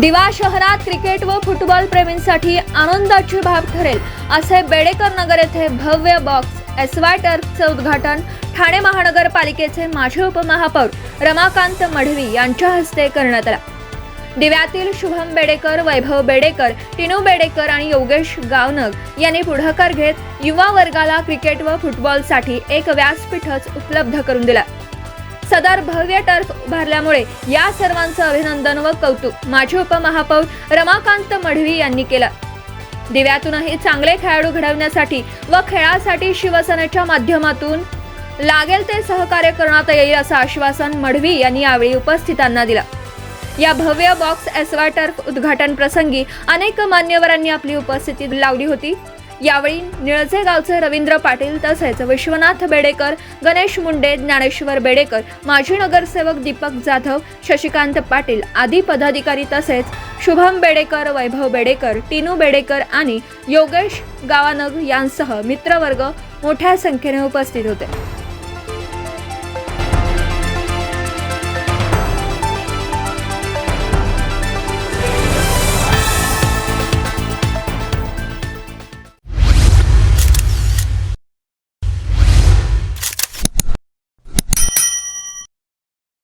दिवा शहरात क्रिकेट व फुटबॉल प्रेमींसाठी आनंदाची बाब ठरेल असे बेडेकर नगर येथे भव्य बॉक्स एस वाय टर्फचे उद्घाटन ठाणे महानगरपालिकेचे माजी उपमहापौर रमाकांत मढवी यांच्या हस्ते करण्यात आला. दिव्यातील शुभम बेडेकर वैभव बेडेकर टिनू बेडेकर आणि योगेश गावनग यांनी पुढाकार घेत युवा वर्गाला क्रिकेट व फुटबॉलसाठी एक व्यासपीठच उपलब्ध करून दिला. सदर भव्य टर्फ उभारल्यामुळे या सर्वांचं अभिनंदन व कौतुक माजी उपमहापौर रमाकांत मढवी यांनी केलं. दिव्यातूनही चांगले खेळाडू घडवण्यासाठी व खेळासाठी शिवसेनेच्या माध्यमातून लागेल ते सहकार्य करण्यात येईल असं आश्वासन मढवी यांनी यावेळी उपस्थितांना दिलं. या भव्य बॉक्स एसवा टर्फ उद्घाटन प्रसंगी अनेक मान्यवरांनी आपली उपस्थिती लावली होती. यावेळी निळजे गावचे रवींद्र पाटील तसेच विश्वनाथ बेडेकर गणेश मुंडे ज्ञानेश्वर बेडेकर माजी नगरसेवक दीपक जाधव शशिकांत पाटील आदी पदाधिकारी तसेच शुभम बेडेकर वैभव बेडेकर टिनू बेडेकर आणि योगेश गावानग यांसह मित्रवर्ग मोठ्या संख्येने उपस्थित होते.